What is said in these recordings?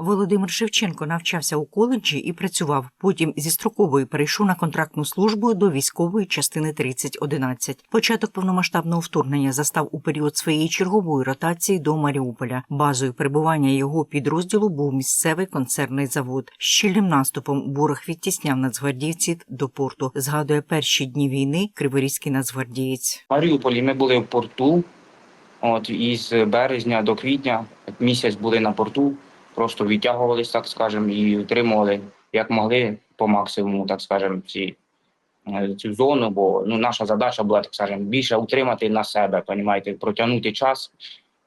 Володимир Шевченко навчався у коледжі і працював. Потім зі строкової перейшов на контрактну службу до військової частини 3011. Початок повномасштабного вторгнення застав у період своєї чергової ротації до Маріуполя. Базою перебування його підрозділу був місцевий концерний завод. Щільним наступом ворог відтісняв нацгвардійців до порту. Згадує перші дні війни криворізький нацгвардієць. Маріуполі ми були в порту. От із березня до квітня місяць були на порту, просто відтягувались, так скажемо, і утримували як могли по максимуму, так скажемо, ці, е, цю зону. Бо ну, наша задача була, так скажемо, більше утримати на себе, понімаєте, протягнути час,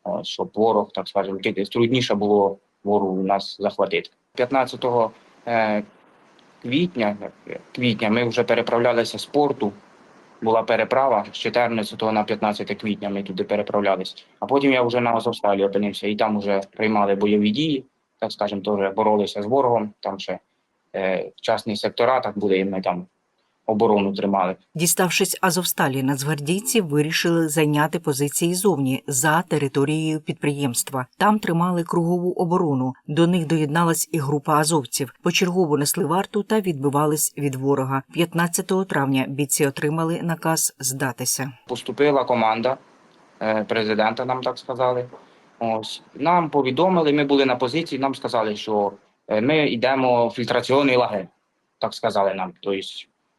от, щоб ворог, так тільки трудніше було ворогу нас захватити. 15 е, квітня, квітня ми вже переправлялися з порту була переправа з 14 на 15 квітня. Ми туди переправлялись. А потім я вже на Азовсталі опинився, і там вже приймали бойові дії, так скажемо, теж боролися з ворогом. Там ще е, частні сектора так були, і ми там оборону тримали. Діставшись Азовсталі, нацгвардійці вирішили зайняти позиції зовні за територією підприємства. Там тримали кругову оборону. До них доєдналась і група азовців. Почергово несли варту та відбивались від ворога. 15 травня бійці отримали наказ здатися. Поступила команда е, президента, нам так сказали. Ось нам повідомили, ми були на позиції. Нам сказали, що е, ми йдемо в фільтраційний лагерь. Так сказали нам. Тобто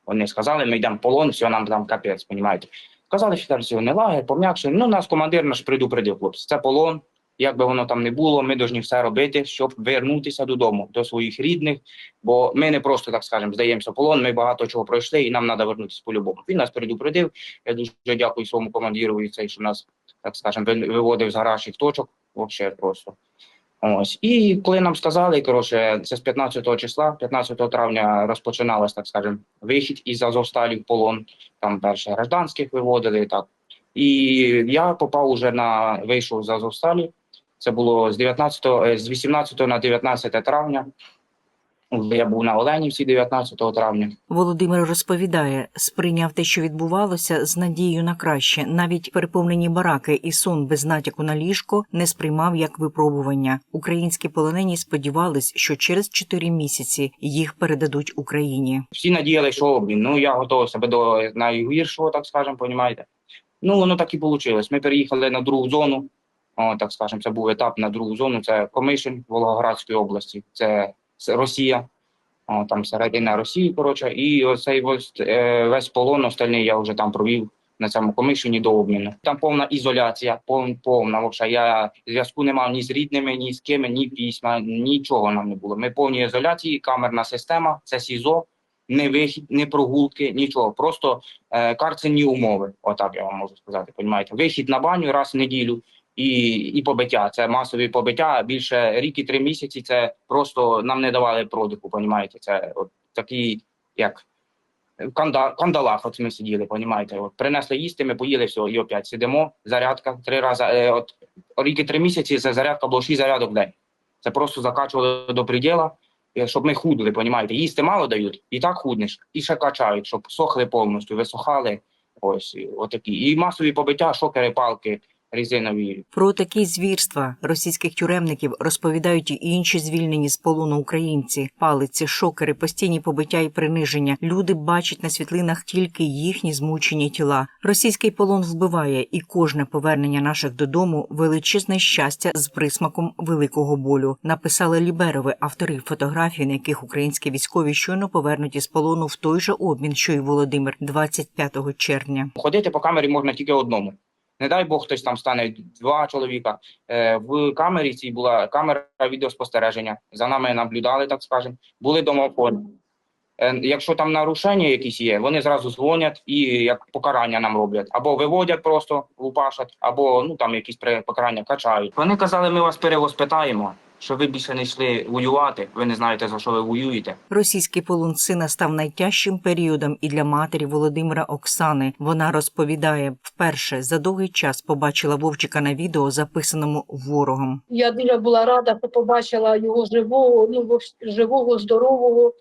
вони сказали, ми йдемо в полон, все нам там капець, понімаєте. Сказали, фільтраційний лагерь, пом'якше. Ну, нас командир наш предупредив, хлопці. Це полон. Як би воно там не було, ми повинні все робити, щоб вернутися додому до своїх рідних. Бо ми не просто так скажемо, здаємося полон. Ми багато чого пройшли, і нам треба вернутися по-любому. Він нас предупредив. Я дуже дякую своєму командиру і цей, що нас, так скажемо, виводив з гаражних точок. Взагалі просто. Ось. І коли нам сказали, коротше, це з 15 числа, 15 травня розпочиналось, так скажемо, вихід із Азовсталі в полон. Там перше гражданських виводили. Так. І я попав уже на вийшов з Азовсталі. Це було з 19, е, з 18 на 19 травня. Я був на Оленівці 19 травня. Володимир розповідає, сприйняв те, що відбувалося, з надією на краще. Навіть переповнені бараки і сон без натяку на ліжко не сприймав як випробування. Українські полонені сподівались, що через чотири місяці їх передадуть Україні. Всі надіяли, що обмін. Ну я готував себе до найгіршого, так скажемо, понімаєте. Ну воно так і вийшло. Ми переїхали на другу зону. О, так скажемо, це був етап на другу зону. Це Комишин Волгоградської області. Це Росія. О, там середина Росії, коротше, і оцей весь, е, весь полон остальний я вже там провів на цьому комишені до обміну. Там повна ізоляція, повна, повна. Вообще, я зв'язку не мав ні з рідними, ні з ким, ні письма, нічого нам не було. Ми повні ізоляції, камерна система, це СІЗО, не вихід, не прогулки, нічого. Просто е, карцені умови. Отак я вам можу сказати. Понімаєте? Вихід на баню раз в неділю. І, і побиття. Це масові побиття. Більше рік і три місяці. Це просто нам не давали продиху. Понімаєте? Це от такі, як в канда, кандалах. От ми сиділи, понімаєте? От принесли їсти, ми поїли все, і опять сидимо. Зарядка три рази. Е, от рік і три місяці. Це зарядка було шість зарядок в день. Це просто закачували до приділа, е, щоб ми худли, понімаєте? Їсти мало дають, і так худнеш, і ще качають, щоб сохли повністю, висохали. Ось отакі. І масові побиття, шокери, палки резинові. Про такі звірства російських тюремників розповідають і інші звільнені з полону українці. Палиці, шокери, постійні побиття і приниження. Люди бачать на світлинах тільки їхні змучені тіла. Російський полон вбиває, і кожне повернення наших додому величезне щастя з присмаком великого болю. Написали Ліберови, автори фотографій, на яких українські військові щойно повернуті з полону в той же обмін, що й Володимир, 25 червня. Ходити по камері можна тільки одному. Не дай Бог, хтось там стане два чоловіка. Е, в камері цій була камера відеоспостереження. За нами наблюдали, так скажемо. Були домофони. Е, якщо там нарушення якісь є, вони зразу дзвонять і як покарання нам роблять. Або виводять просто, лупашать, або ну там якісь покарання качають. Вони казали, ми вас перевоспитаємо, що ви більше не йшли воювати, ви не знаєте, за що ви воюєте. Російський полон сина став найтяжчим періодом і для матері Володимира Оксани. Вона розповідає, вперше за довгий час побачила Вовчика на відео, записаному ворогом. Я дуже була рада, що побачила його живого, ну живого, здорового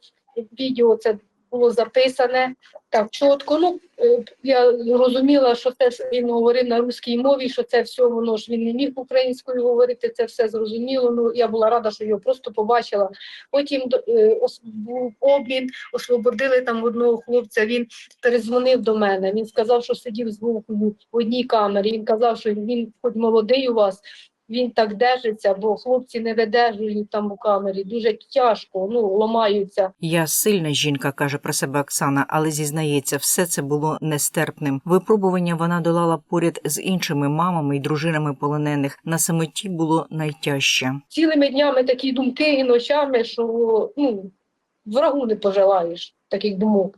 відео. Це було записане так чітко. Ну, е, я розуміла, що це він говорив на руській мові, що це все воно ж він не міг українською говорити, це все зрозуміло. Ну, я була рада, що його просто побачила. Потім е, був обмін, освободили там одного хлопця, він перезвонив до мене. Він сказав, що сидів з вовкою в одній камері. Він казав, що він хоч молодий у вас, він так держиться, бо хлопці не видержують там у камері. Дуже тяжко, ну ламаються. Я сильна жінка, каже про себе Оксана, але зізнається, все це було нестерпним. Випробування вона долала поряд з іншими мамами і дружинами полонених. На самоті було найтяжче. Цілими днями такі думки і ночами, що ну, врагу не пожелаєш таких думок.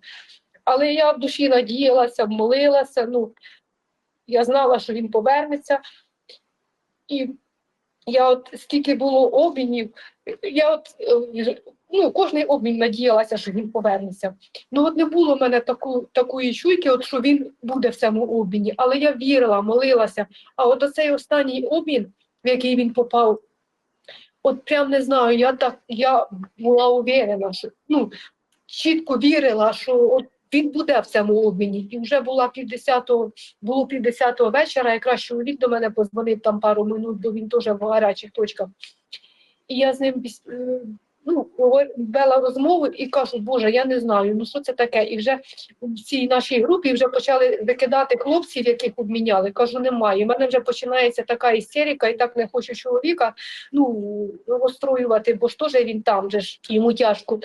Але я в душі надіялася, молилася. Ну, я знала, що він повернеться. І я от скільки було обмінів, я от е, ну, кожний обмін надіялася, що він повернеться. Ну от не було в мене таку, такої чуйки, от, що він буде в цьому обміні. Але я вірила, молилася. А от оцей останній обмін, в який він попав, от прям не знаю, я так я була уверена, що ну, чітко вірила, що от він буде в цьому обміні. І вже була півдесятого, було півдесятого вечора, якраз чоловік до мене позвонив там пару минут, бо він теж в гарячих точках. І я з ним е, ну, вела розмову і кажу, Боже, я не знаю, ну що це таке? І вже в цій нашій групі вже почали викидати хлопців, яких обміняли. Кажу, немає. У мене вже починається така істерика, і так не хочу чоловіка ну, розстроювати, бо ж теж він там же ж йому тяжко.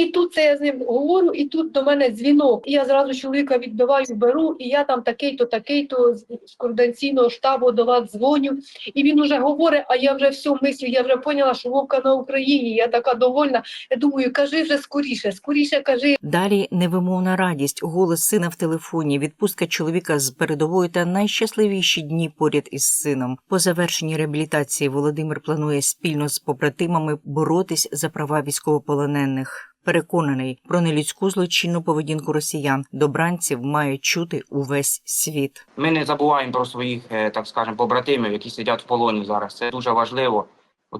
І тут це я з ним говорю, і тут до мене дзвінок. І я зразу чоловіка відбиваю, беру, і я там такий-то, такий-то з координаційного штабу до вас дзвоню. І він уже говорить, а я вже все мислю, я вже поняла, що Вовка на Україні. Я така довольна. Я думаю, кажи вже скоріше, скоріше кажи. Далі невимовна радість, голос сина в телефоні, відпустка чоловіка з передової та найщасливіші дні поряд із сином. По завершенні реабілітації Володимир планує спільно з побратимами боротись за права військовополонених. Переконаний про нелюдську злочинну поведінку росіян добранців має чути увесь світ. Ми не забуваємо про своїх, е, так скажемо, побратимів, які сидять в полоні зараз. Це дуже важливо,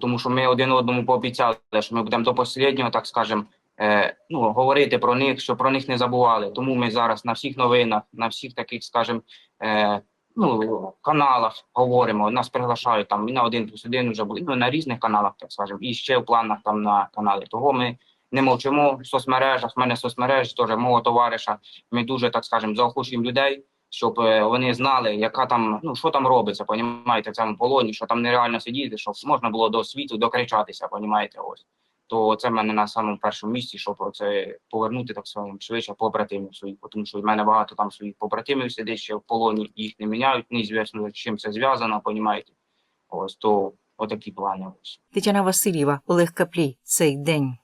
тому що ми один одному пообіцяли, що ми будемо до останнього, так скажемо, е, ну, говорити про них, щоб про них не забували. Тому ми зараз на всіх новинах, на всіх таких, скажімо, е, ну, каналах говоримо. Нас приглашають там і на один плюс один вже були, ну, на різних каналах, так скажемо, і ще в планах там на каналі. Того ми не мовчимо в соцмережах. В мене соцмережі теж мого товариша. Ми дуже так скажемо заохочуємо людей, щоб е, вони знали, яка там, ну що там робиться, понімаєте, в цьому полоні, що там нереально сидіти, щоб можна було до світу докричатися, понімаєте, ось. То це в мене на самому першому місці, щоб це повернути так само швидше побратимів своїх, тому що в мене багато там своїх побратимів сидить ще в полоні, їх не міняють, неізвісно, з чим це зв'язано, понімаєте. Ось то отакі плани. Тетяна Васильєва, Олег Каплій. Цей день.